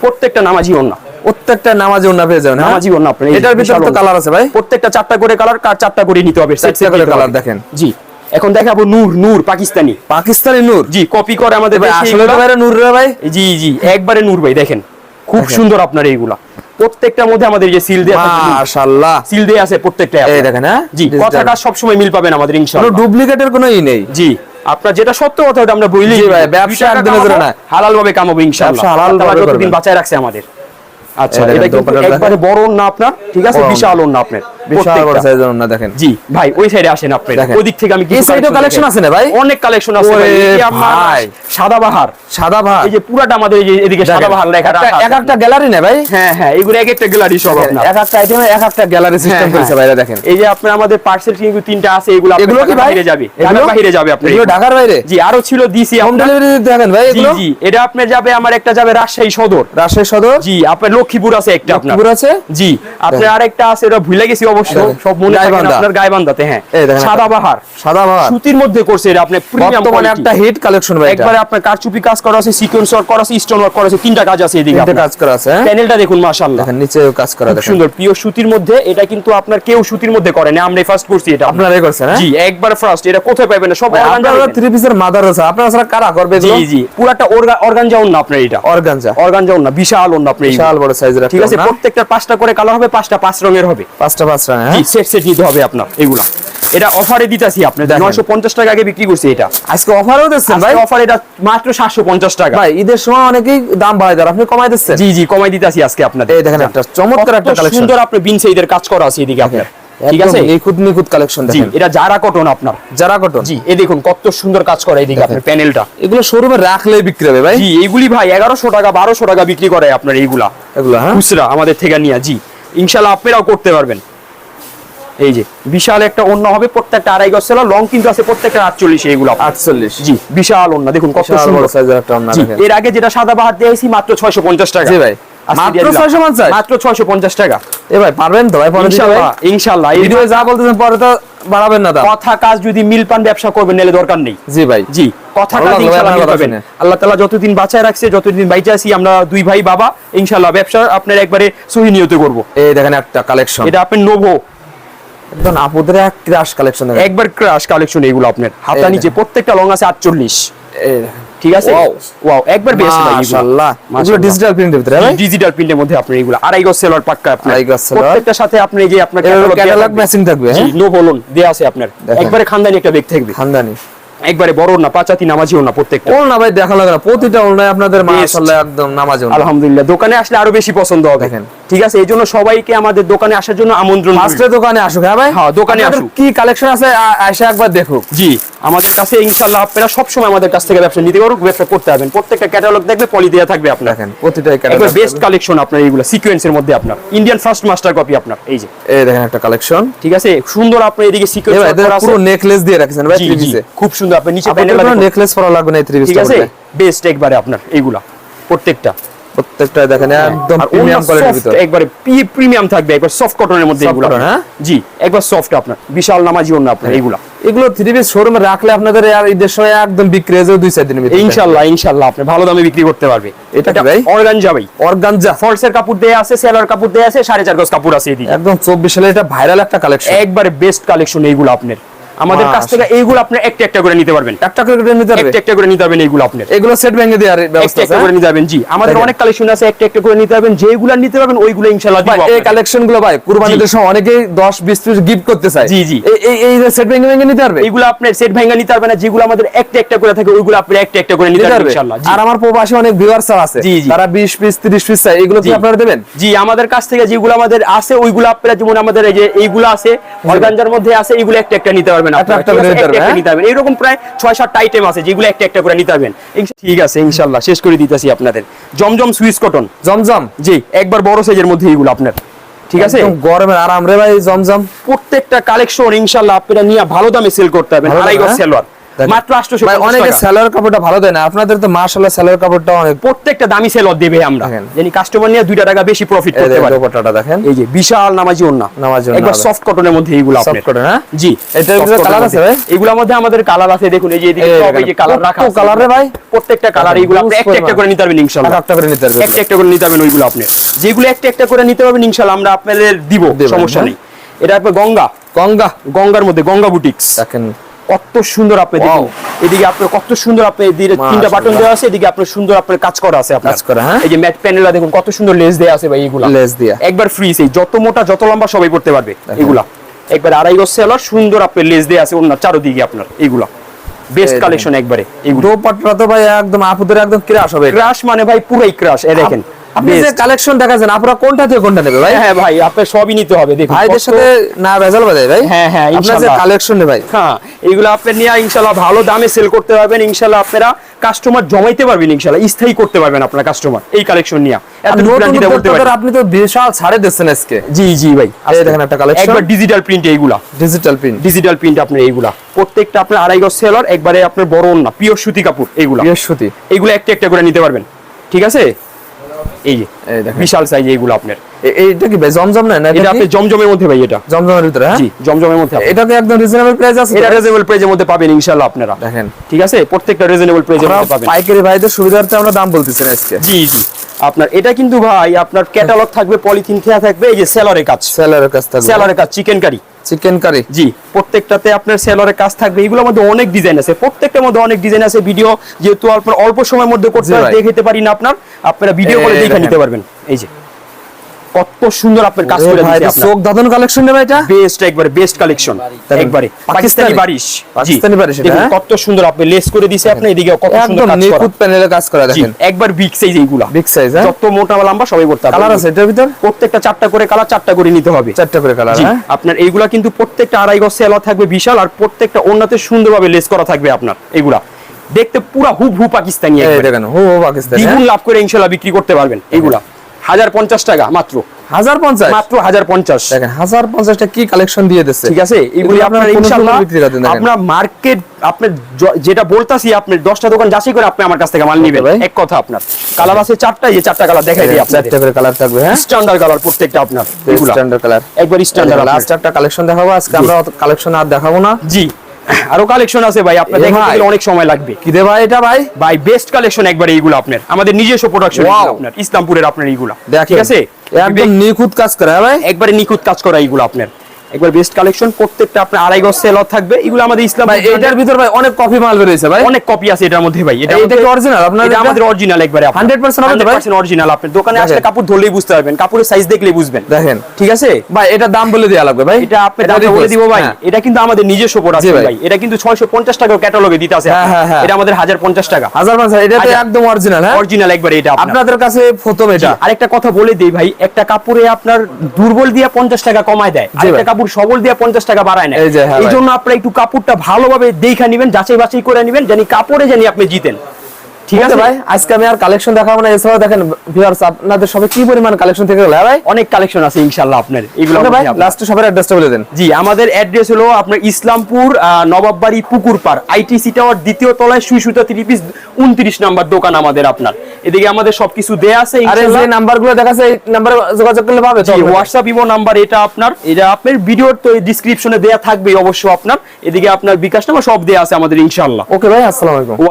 Speaker 1: প্রত্যেকটা নামাজি ওন্না
Speaker 2: প্রত্যেকটা নামাজে উন্না পেয়ে যাবেন হ্যাঁ?
Speaker 1: নামাজি ওন্না আপনার
Speaker 2: এটার ভিতরে তো কালার আছে ভাই।
Speaker 1: প্রত্যেকটা চারটা করে কালার কার চারটা করে নিতে হবে?
Speaker 2: চারটা করে colour দেখেন।
Speaker 1: জি। এখন দেখাবো নূর নূর পাকিস্তানি।
Speaker 2: পাকিস্তানি নূর?
Speaker 1: জি কপি করে আমাদের
Speaker 2: আসলে নূর ভাই।
Speaker 1: জি জি একবারে নূর ভাই দেখেন। খুব সুন্দর আপনার এইগুলা। প্রত্যেকটার মধ্যে আমাদের যে সিল দেয়া
Speaker 2: মাশাআল্লাহ।
Speaker 1: সিল দেয়া আছে প্রত্যেকটা
Speaker 2: এই দেখেন হ্যাঁ?
Speaker 1: জি। কথাটা সবসময় মিল পাবেন আমাদের
Speaker 2: কোনো
Speaker 1: ইনশাআল্লাহ
Speaker 2: ডুপ্লিকেটের কোনো ই নেই।
Speaker 1: জি আপনার যেটা সত্য কথা ওটা আমরা বলি।
Speaker 2: জি ভাই, ব্যবসা একদিনের জন্য না।
Speaker 1: হালাল ভাবে কামাবো ইনশাআল্লাহ।
Speaker 2: হালাল
Speaker 1: আল্লাহ
Speaker 2: ভাবে
Speaker 1: যতদিন বাঁচায় রাখছে আমাদের। আচ্ছা এটা কিন্তু একবারে বড় না আপনার ঠিক আছে? বিশাল না আপনার
Speaker 2: বিশাল বড় সাইজের না দেখেন।
Speaker 1: জি ভাই ওই সাইডে আসেন আপনি। ওই দিক থেকে আমি কিছু
Speaker 2: সাইডেও
Speaker 1: collection
Speaker 2: collection আছে না ভাই?
Speaker 1: অনেক কালেকশন আছে ভাই। এই আপনার
Speaker 2: ভাই।
Speaker 1: সাদাবাহার
Speaker 2: সাদা ভাই
Speaker 1: এই যে পুরাটা আমাদের এই যে এদিকে সাদাবাহার লেখা রাখা
Speaker 2: এক একটা গ্যালারি না ভাই?
Speaker 1: হ্যাঁ হ্যাঁ এগুলো এক একটা গ্যালারি সব আপনার।
Speaker 2: এক একটা আইটেমে এক একটা গ্যালারি সিস্টেম
Speaker 1: হ্যাঁ,
Speaker 2: করেছে। ভাইরা দেখেন।
Speaker 1: এই যে আপনার আমাদের পার্সেল কিন্তু তিনটা আছে এগুলো
Speaker 2: এগুলো কি
Speaker 1: ঢাকার বাইরে যাবে। ঢাকার বাইরে যাবে
Speaker 2: এগুলো। ঢাকার বাইরে?
Speaker 1: জি আরও ছিল দিসি
Speaker 2: হোম ডেলিভারি দেখেন ভাই
Speaker 1: জি
Speaker 2: এগুলো?
Speaker 1: জি এটা আপনার যাবে আমার একটা যাবে রাজশাহী সদর।
Speaker 2: রাজশাহী সদর?
Speaker 1: জি আপনার লক্ষ্মীপুর আছে একটা আপনার।
Speaker 2: আছে?
Speaker 1: জি আপনার আরেকটা আছে এটা ভুলে গেছি অবশ্য। সব মনে থাকে। আপনার গাইবান্ধাতে হ্যাঁ। সাদা বাহার।
Speaker 2: সাদা ভাই
Speaker 1: সুতির মধ্যে করছে এটা আপনি প্রিমিয়াম
Speaker 2: বর্তমানে একটা হিট কালেকশন ভাই
Speaker 1: একবারে আপনার কারচুপি কাজ করা আছে সিকোয়েন্স ওয়ার্ক করা আছে স্টোন ওয়ার্ক করা আছে তিনটা কাজ আছে এদিকে
Speaker 2: তিনটে
Speaker 1: আপনার।
Speaker 2: কাজ করা আছে?
Speaker 1: প্যানেলটা দেখুন মাশাআল্লাহ।
Speaker 2: দেখেন নিচে কাজ করা দেখেন।
Speaker 1: সুন্দর পিওর সুতির মধ্যে এটা কিন্তু আপনার কেউ সুতির মধ্যে করে না আমরা ফার্স্ট করছি এটা।
Speaker 2: আপনারাই করছেন হ্যাঁ?
Speaker 1: জি একবার ফার্স্ট এটা কোথায় পাবেন না সব অর্গানজা
Speaker 2: থ্রি পিসের মাদার আছে আপনারা ছাড়া কারা করবে
Speaker 1: জি জি পুরাটা অর্গানজা না আপনার এটা।
Speaker 2: অর্গানজা
Speaker 1: অর্গানজা না বিশাল না আপনি
Speaker 2: বিশাল বড় সাইজের
Speaker 1: ঠিক আছে প্রত্যেকটা পাঁচটা করে কালার হবে পাঁচটা পাঁচ রঙের হবে।
Speaker 2: পাঁচটা পাঁচ
Speaker 1: রঙের
Speaker 2: হ্যাঁ?
Speaker 1: সেট সেট নিতে হবে আপনার এগুলা। এটা অফারে দিতাছি আপনি
Speaker 2: দেখেন।
Speaker 1: নয়শো পঞ্চাশ টাকা আগে বিক্রি করছি এটা।
Speaker 2: আজকে অফারও দিচ্ছেন ভাই?
Speaker 1: অফার এটা মাত্র সাতশো পঞ্চাশ টাকা।
Speaker 2: ভাই ঈদের সময় অনেকেই দাম বাড়ায় দেন আপনি কমাই দিচ্ছেন?
Speaker 1: জি জি কমাই দিতাছি আজকে আপনাদের।
Speaker 2: এই দেখেন একটা চমৎকার একটা কালেকশন
Speaker 1: সুন্দর আপনি বিনসে এদের কাজ করা আছে এদিকে আপনার। ঠিক আছে?
Speaker 2: নিখুঁত নিখুঁত কালেকশন দেখেন।
Speaker 1: এটা যারা কটন আপনার।
Speaker 2: যারা কটন
Speaker 1: জি এ দেখুন কত সুন্দর কাজ করে এদিকে আপনার প্যানেলটা
Speaker 2: এগুলো শোরুমে রাখলে বিক্রি হবে ভাই।
Speaker 1: জি এইগুলি ভাই এগারোশো টাকা বারোশো টাকা বিক্রি করে আপনার এইগুলা।
Speaker 2: এগুলো হ্যাঁ?
Speaker 1: খুচরা আমাদের থেকে নিয়ে জি। ইনশাল্লাহ আপনারাও করতে পারবেন। এই যে বিশাল একটা অন্য হবে প্রত্যেকটা আড়াই গজ সেলা লং কিন্তু আছে প্রত্যেকটা আটচল্লিশ এইগুলো।
Speaker 2: আটচল্লিশ।
Speaker 1: জি বিশাল অন্য দেখুন কত সুন্দর।
Speaker 2: সাইজের একটা দেখেন।
Speaker 1: এর আগে যেটা সাদা বাহার দিয়েছি মাত্র ছয়শো পঞ্চাশ টাকা।
Speaker 2: ভাই।
Speaker 1: আজকে
Speaker 2: মাত্র 650?
Speaker 1: মাত্র ছয়শো পঞ্চাশ টাকা।
Speaker 2: এ ভাই পারবেন তো ভাই পরে দিতে ভাই
Speaker 1: ইনশাল্লাহ ইনশাল্লাহ এই
Speaker 2: ভিডিও যা বলতেছেন পরে তো বাড়াবেন না দাম।
Speaker 1: কথা কাজ যদি মিল পান ব্যবসা করবেন নাহলে দরকার নেই।
Speaker 2: জি ভাই।
Speaker 1: জি কথা কাজ
Speaker 2: লাগল আপনার
Speaker 1: মিল পাবেন। আল্লাহ তাআলা যতদিন বাঁচায় রাখছে যতদিন বাইচে আছি আমরা দুই ভাই বাবা ইনশাল্লাহ ব্যবসা আপনার একবারে সহি নিয়তে করব।
Speaker 2: এই দেখেন একটা কালেকশন
Speaker 1: এটা আপনার নোভো
Speaker 2: একদম আপুদের এক ক্রাশ কালেকশন
Speaker 1: একবার ক্রাশ কালেকশন এগুলো আপনার। হাতা নিচে প্রত্যেকটা লং আছে 48
Speaker 2: এই দেখেন।
Speaker 1: ঠিক আছে? ওয়াও একবার ভাই
Speaker 2: মাশাআল্লাহ এগুলো ডিজিটাল প্রিন্টের ভিতরে ভাই।
Speaker 1: ডিজিটাল প্রিন্টের মধ্যে আপনার এগুলো আড়াই গজ সেলার পাক্কা
Speaker 2: আড়াই গজ।
Speaker 1: প্রত্যেকটার সাথে আপনি যে আপনার
Speaker 2: ক্যাটালগ ম্যাচিং থাকবে। হ্যাঁ?
Speaker 1: নো বলুন দেয়া আছে আপনার। একবারে খানদানি একটা বেগ থাকবে।
Speaker 2: খানদানি।
Speaker 1: একবারে বড় না পাঁচাতি নামাজিও না প্রত্যেকটা।
Speaker 2: ওল না ভাই দেখা লাগে না প্রতিটা আপনাদের মাশাআল্লাহ একদম নামাজ
Speaker 1: আলহামদুলিল্লাহ দোকানে আসলে আরও বেশি পছন্দ হবে।
Speaker 2: দেখেন।
Speaker 1: ঠিক আছে এই জন্য সবাইকে আমাদের দোকানে আসার জন্য আমন্ত্রণ।
Speaker 2: ফার্স্টে দোকানে আসুক হ্যাঁ ভাই?
Speaker 1: হ্যাঁ, দোকানে আসুক।
Speaker 2: কি কালেকশন আছে? আ- একবার দেখুক।
Speaker 1: জি। আমাদের কাছে ইনশাল্লাহ আপনারা সবসময় আমাদের কাছ থেকে ব্যবসা নিতে পারবেন ব্যবসা করতে পারবেন। প্রত্যেকটা ক্যাটালগ দেখবে পলি দেওয়া থাকবে আপনার। একবার
Speaker 2: ক্যাটালগ
Speaker 1: বেস্ট কালেকশন আপনার এইগুলো সিকোয়েন্সের মধ্যে আপনার। ইন্ডিয়ান ফার্স্ট মাস্টার কপি আপনার এই যে।
Speaker 2: এই দেখেন একটা কালেকশন
Speaker 1: ঠিক আছে? সুন্দর আপনি এদিকে সিকোয়েন্স
Speaker 2: এদের পুরো নেকলেস দিয়ে রাখছেন ভাই থ্রি পিসে
Speaker 1: খুব সুন্দর আপনি নিচে প্যানেল
Speaker 2: নেকলেস পরা লাগবে না থ্রি
Speaker 1: ঠিক আছে? বেস্ট একবারে আপনার এইগুলা প্রত্যেকটা।
Speaker 2: প্রত্যেকটা দেখেন একদম প্রিমিয়াম কোয়ালিটির ভিতর।
Speaker 1: একবারে প্রিমিয়াম থাকবে একবার সফট কটনের মধ্যে এগুলো
Speaker 2: হ্যাঁ?
Speaker 1: জি একবার সফট আপনার বিশাল নামাজি আপনার এইগুলা।
Speaker 2: এগুলো থ্রি পিস শোরুমে রাখলে আপনাদের আর সময় একদম বিক্রি হয়ে যাবে দুই চার দিনের ভিতরে।
Speaker 1: ইনশাল্লাহ ইনশাল্লাহ আপনি ভালো দামে বিক্রি করতে পারবে।
Speaker 2: এটা কি ভাই? অর্গানজা।
Speaker 1: ফলসের কাপড় দেয়া আছে সেলার কাপড় দেয়া আছে সাড়ে চার গজ কাপড় আছে এদিকে।
Speaker 2: একদম চব্বিশ সালে এটা ভাইরাল একটা কালেকশন
Speaker 1: একবারে বেস্ট কালেকশন এইগুলো আপনার। আমাদের কাছ থেকে এইগুলো আপনি একটা একটা করে নিতে পারবেন।
Speaker 2: একটা করে নিতে পারবে?
Speaker 1: একটা একটা করে নিতে পারবেন এইগুলো আপনার।
Speaker 2: এগুলো সেট ভেঙে দেওয়ার ব্যবস্থা আছে
Speaker 1: একটা করে নিতে পারবেন জি। আমাদের অনেক কালেকশন আছে একটা একটা করে নিতে পারবেন যেগুলো নিতে পারবেন ওইগুলো ইনশাআল্লাহ দিব
Speaker 2: এই কালেকশনগুলো ভাই কুরবানিদের সময় অনেকেই দশ বিশ পিস গিফট করতে চায়।
Speaker 1: জি, জি।
Speaker 2: এই- এই সেট ভেঙে ভেঙে নিতে পারবে?
Speaker 1: এইগুলো আপনার সেট ভাঙা নিতে পারবেন না যেগুলো আমাদের একটা একটা করে থাকে ওইগুলো আপনি একটা একটা করে নিতে পারবেন
Speaker 2: পারবে।
Speaker 1: ইনশাআল্লাহ
Speaker 2: আর আমার প্রবাসী অনেক ভিউয়ার্স আছে। তারা বিশ পিস তিরিশ পিস চাই এগুলো কি আপনারা দেবেন?
Speaker 1: জি আমাদের কাছ থেকে যেগুলো আমাদের আছে ওইগুলো আপনারা যেমন আমাদের এই যে এইগুলো আছে অর্গানজার মধ্যে আছে এগুলো একটা একটা নিতে পারবেন।
Speaker 2: পারবেন, হ্যাঁ?
Speaker 1: নিতে পারবেন এরকম প্রায় ছয় সাতটা আইটেম আছে যেগুলো একটা একটা করে নিতে পারবেন ঠিক আছে ইনশাল্লাহ। শেষ করে দিতেছি আপনাদের। জমজম সুইস কটন
Speaker 2: জমজম?
Speaker 1: জি একবার বড় সাইজের মধ্যে এইগুলো আপনার। ঠিক আছে?
Speaker 2: গরমের আরাম রে ভাই জমজম।
Speaker 1: প্রত্যেকটা কালেকশন ইনশাল্লাহ আপনারা নিয়ে ভালো দামে সেল করতে
Speaker 2: হবে।
Speaker 1: আড়াই গজ
Speaker 2: হ্যাঁ?
Speaker 1: সেলোয়ার
Speaker 2: দেখেন।
Speaker 1: মাত্র আটশোশো
Speaker 2: ভাই অনেকে সেলার কাপড়টা ভালো দেয় না। আপনাদের তো মাশাআল্লাহ সেলার কাপড়টা অনেক
Speaker 1: প্রত্যেকটা দামি সেলর দেবে আমরা। জানি কাস্টমার নিয়ে দুইটা টাকা বেশি প্রফিট করতে পারে।
Speaker 2: দোপাট্টাটা দেখেন।
Speaker 1: এই যে বিশাল নামাজি ওন্না
Speaker 2: নামাজি ওড়না
Speaker 1: একবার সফট কটনের মধ্যে এইগুলো
Speaker 2: Soft
Speaker 1: আপনার।
Speaker 2: cotton, হ্যাঁ?
Speaker 1: জি।
Speaker 2: এটার
Speaker 1: soft
Speaker 2: ভিতরে
Speaker 1: cotton
Speaker 2: আছে ভাই?
Speaker 1: এগুলোর মধ্যে আমাদের কালার আছে। দেখুন এই যে এদিকে সব এই যে কালার রাখা আছে।
Speaker 2: ভাই?
Speaker 1: প্রত্যেকটা কালার এইগুলো আপনি একটা একটা করে নিতে পারবেন ইনশাআল্লাহ।
Speaker 2: একটা করে নিতে পারবেন।
Speaker 1: একটা একটা করে নিতে পারবেন ওইগুলো আপনি যেগুলো একটা একটা করে নিতে পারবেন ইনশাআল্লাহ আমরা আপনাদের দিব সমস্যা
Speaker 2: হ্যাঁ?
Speaker 1: নেই। এটা আপনার গঙ্গা।
Speaker 2: গঙ্গা।
Speaker 1: গঙ্গার মধ্যে গঙ্গা বুটিক্স
Speaker 2: দেখেন।
Speaker 1: কত সুন্দর আপনি দেখুন। এদিকে আপনার কত সুন্দর আপনি এদিকে তিনটা বাটন দেওয়া আছে এদিকে আপনার সুন্দর আপনার কাজ করা আছে আপনার।
Speaker 2: কাজ করা, হ্যাঁ?
Speaker 1: এই যে ম্যাট প্যানেলটা দেখুন কত সুন্দর লেস দেয়া আছে ভাই এগুলা।
Speaker 2: লেস দিয়া।
Speaker 1: একবার ফ্রি সেই যত মোটা যত লম্বা সবাই পড়তে পারবে এগুলা। একবার আড়াই গজ সেলার সুন্দর আপনার লেস দেয়া আছে অন্য চারোদিকে আপনার এগুলা। বেস্ট কালেকশন একবারে এগুলো।
Speaker 2: দোপাট্টা তো ভাই একদম আপুদের একদম ক্রাশ হবে।
Speaker 1: ক্রাশ মানে ভাই পুরাই ক্রাশ এ দেখেন।
Speaker 2: আপনি যে কালেকশন দেখাচ্ছেন আপনারা কোনটা থেকে কোনটা নেবে ভাই?
Speaker 1: হ্যাঁ ভাই আপনার সবই নিতে হবে দেখুন
Speaker 2: ভাইদের সাথে না ভেজাল ভাই?
Speaker 1: হ্যাঁ, হ্যাঁ,
Speaker 2: যে কালেকশন নে ভাই।
Speaker 1: হ্যাঁ এগুলো আপনি নিয়ে ইনশাল্লাহ ভালো দামে সেল করতে পারবেন ইনশাল্লাহ আপনারা কাস্টমার জমাইতে পারবেন ইনশাল্লাহ স্থায়ী করতে পারবেন আপনার কাস্টমার এই কালেকশন নিয়ে। এত গ্যারান্টি
Speaker 2: উদ্যোক্তাদের আপনি তো বিশাল ছাড়ে দিচ্ছেন আজকে।
Speaker 1: জি জি ভাই
Speaker 2: এই দেখেন একটা collection।
Speaker 1: একবার ডিজিটাল প্রিন্ট এইগুলা।
Speaker 2: ডিজিটাল প্রিন্ট
Speaker 1: ডিজিটাল প্রিন্ট আপনার এইগুলা। প্রত্যেকটা আপনার আড়াই গজ সেলর একবারে আপনার বড় না পিওর সুতি কাপড় এইগুলা।
Speaker 2: বৃহস্পতি
Speaker 1: এইগুলো একটা একটা করে নিতে পারবেন। ঠিক আছে? এই যে বিশাল সাইজ এইগুলো আপনার।
Speaker 2: এইটা কি ভাই জমজম না?
Speaker 1: এটা আপনি জমজমের মধ্যে ভাই এটা।
Speaker 2: জমজমের ভিতরে হ্যাঁ?
Speaker 1: জি জমজমের মধ্যে
Speaker 2: এটা কি একদম রিজনেবল প্রাইস আছে
Speaker 1: এটা রিজনেবল প্রাইজের মধ্যে পাবেন ইনশাআল্লাহ আপনারা।
Speaker 2: দেখেন।
Speaker 1: ঠিক আছে? প্রত্যেকটা রিজনেবল প্রাইজের
Speaker 2: আমরা
Speaker 1: মধ্যে পাবেন।
Speaker 2: পাইকারি ভাইদের সুবিধার্থে আমরা দাম বলতেছি আজকে।
Speaker 1: জি জি। আপনার এটা কিন্তু ভাই আপনার ক্যাটালগ থাকবে পলিথিন খেয়া থাকবে এই যে সেলরের কাজ।
Speaker 2: সেলারের কাছ থেকে
Speaker 1: সেলরের কাজ চিকেন কারি
Speaker 2: চিকেন কারি
Speaker 1: জি প্রত্যেকটাতে আপনার সেলরের কাজ থাকবে এগুলোর মধ্যে অনেক ডিজাইন আছে। প্রত্যেকটার মধ্যে অনেক ডিজাইন আছে ভিডিও যেহেতু আপনার অল্প সময়ের মধ্যে করতে। দেখাতে পারি না আপনার। আপনারা ভিডিও করে দেখে নিতে পারবেন। এই যে। কত সুন্দর আপনার কাজ করে দিয়েছে
Speaker 2: চোখ দাদন কালেকশন নেবে এটা?
Speaker 1: বেস্ট একবারে বেস্ট কালেকশন একবারে।
Speaker 2: পাকিস্তানি?
Speaker 1: বারিশ
Speaker 2: পাকিস্তানি বারিশ এটা, হ্যাঁ?
Speaker 1: কত সুন্দর আপনি লেস করে দিছে আপনি এদিকে কত সুন্দর কাজ করা।
Speaker 2: নিখুঁত প্যানেলে কাজ করা দেখেন।
Speaker 1: একবার বিগ সাইজ এইগুলা।
Speaker 2: বিগ সাইজ হ্যাঁ?
Speaker 1: যত মোটা লম্বা সবাই করতে
Speaker 2: কালার আছে এটার ভিতর?
Speaker 1: প্রত্যেকটা চারটা করে কালার চারটা করে নিতে হবে।
Speaker 2: চারটা করে কালার হ্যাঁ?
Speaker 1: আপনার এইগুলা কিন্তু প্রত্যেকটা আড়াই গজ সেলা থাকবে বিশাল আর প্রত্যেকটা অন্যতে সুন্দরভাবে লেস করা থাকবে আপনার এইগুলা। দেখতে পুরা হুব হু পাকিস্তানি।
Speaker 2: দেখেন হো হো পাকিস্তান
Speaker 1: দ্বিগুণ লাভ করে ইনশাল্লাহ বিক্রি করতে পারবেন এইগুলা। হাজার পঞ্চাশ টাকা মাত্র।
Speaker 2: হাজার পঞ্চাশ
Speaker 1: মাত্র হাজার পঞ্চাশ
Speaker 2: দেখেন হাজার পঞ্চাশটা কি কালেকশন দিয়ে দিচ্ছে?
Speaker 1: ঠিক আছে এইগুলি আপনার ইনশাল্লাহ
Speaker 2: কোন বিক্রি করতেন দেখেন।
Speaker 1: আপনার মার্কেট আপনার যেটা বলতাছি আপনি দশটা দোকান যাচাই করে আপনি আমার কাছ থেকে মাল নিবেন। এক কথা আপনার। কালার আছে চারটা এই চারটা কালার দেখাই দিই
Speaker 2: চারটা কালার থাকবে হ্যাঁ?
Speaker 1: স্ট্যান্ডার্ড কালার প্রত্যেকটা আপনার
Speaker 2: স্ট্যান্ডার্ড কালার
Speaker 1: একবার স্ট্যান্ডার্ড
Speaker 2: লাস্ট একটা কালেকশন দেখাবো আজকে আমরা কালেকশন আর দেখাবো না।
Speaker 1: জি। আরও কালেকশন আছে ভাই আপনার দেখতে অনেক সময় লাগবে।
Speaker 2: কি দে ভাই এটা ভাই?
Speaker 1: ভাই বেস্ট কালেকশন একবার এইগুলো আপনার আমাদের নিজস্ব প্রোডাকশন আপনার ইসলামপুরের আপনার এইগুলো। ঠিক আছে?
Speaker 2: একদম নিখুঁত কাজ করে হ্যাঁ ভাই?
Speaker 1: একবারে নিখুঁত কাজ করা এইগুলো আপনার। একবার বেস্ট কালেকশন প্রত্যেকটা আপনার আড়াই গজ সেলর থাকবে। এগুলো আমাদের ইসলাম
Speaker 2: ভাই এইটার ভিতর ভাই অনেক কপি মাল বেরিয়েছে ভাই।
Speaker 1: অনেক কপি আছে এটার মধ্যে ভাই। এটা
Speaker 2: এইটা কি অরিজিনাল আপনার
Speaker 1: এটা আমাদের অরিজিনাল একবারে
Speaker 2: 100% হবে ভাই?
Speaker 1: অরিজিনাল আপনি দোকানে আসলে কাপড় ধরলেই বুঝতে পারবেন কাপড়ের সাইজ দেখলেই বুঝবেন।
Speaker 2: দেখেন।
Speaker 1: ঠিক আছে?
Speaker 2: ভাই এটা দাম বলে দেওয়া লাগবে ভাই।
Speaker 1: এটা আপনি
Speaker 2: এটা
Speaker 1: দামটা বলে দিব ভাই।
Speaker 2: হ্যাঁ।
Speaker 1: এটা কিন্তু আমাদের নিজস্ব প্রোডাক্ট
Speaker 2: ভাই।
Speaker 1: এটা কিন্তু 650 টাকা ক্যাটালগে দিতে আছে
Speaker 2: হ্যাঁ, হ্যাঁ।
Speaker 1: এটা আমাদের 1050 টাকা।
Speaker 2: হাজার পঞ্চাশ এটা তো একদম অরিজিনাল হ্যাঁ?
Speaker 1: অরিজিনাল একবারে এটা
Speaker 2: আপনাদের কাছে প্রথম এটা।
Speaker 1: আরেকটা কথা বলে দেই ভাই একটা কাপড়ে আপনার দুর্বল দিয়া পঞ্চাশ টাকা কমায় দেয়। আরেকটা। কাপড় সবল দিয়ে পঞ্চাশ টাকা বাড়ায় না
Speaker 2: এই হ্যাঁ।
Speaker 1: জন্য আপনারা একটু কাপড়টা ভালোভাবে দেখে নিবেন যাচাই বাছাই করে নিবেন জানি কাপড়ে জানি আপনি জিতেন ঠিক আছে
Speaker 2: ভাই আজকে আমি আর কালেকশন দেখাবো না এছাড়াও দেখেন ভিউয়ার্স আপনাদের সবে কি পরিমাণ কালেকশন থেকে গেল হ্যাঁ ভাই?
Speaker 1: অনেক কালেকশন আছে ইনশাল্লাহ আপনার এগুলো
Speaker 2: ভাই লাস্টে সবার অ্যাড্রেসটা বলে দেন।
Speaker 1: জি আমাদের অ্যাড্রেস হলো আপনার ইসলামপুর নবাববাড়ি আইটিসি টাওয়ার দ্বিতীয় তলায় সুই সুতা থ্রি পিস উনত্রিশ নাম্বার দোকান আমাদের আপনার। এদিকে আমাদের সবকিছু দেয়া আছে
Speaker 2: আর যে। নাম্বারগুলো দেখাচ্ছে এই নাম্বারে যোগাযোগ করলে পাবে তো
Speaker 1: জি হোয়াটসঅ্যাপ ইমো নাম্বার এটা আপনার এটা আপনার ভিডিওর তো ডিসক্রিপশনে দেয়া থাকবে অবশ্য আপনার। এদিকে আপনার বিকাশ নাম্বার সব দেয়া আছে আমাদের ইনশাআল্লাহ।
Speaker 2: ওকে ভাই আসসালামু আলাইকুম।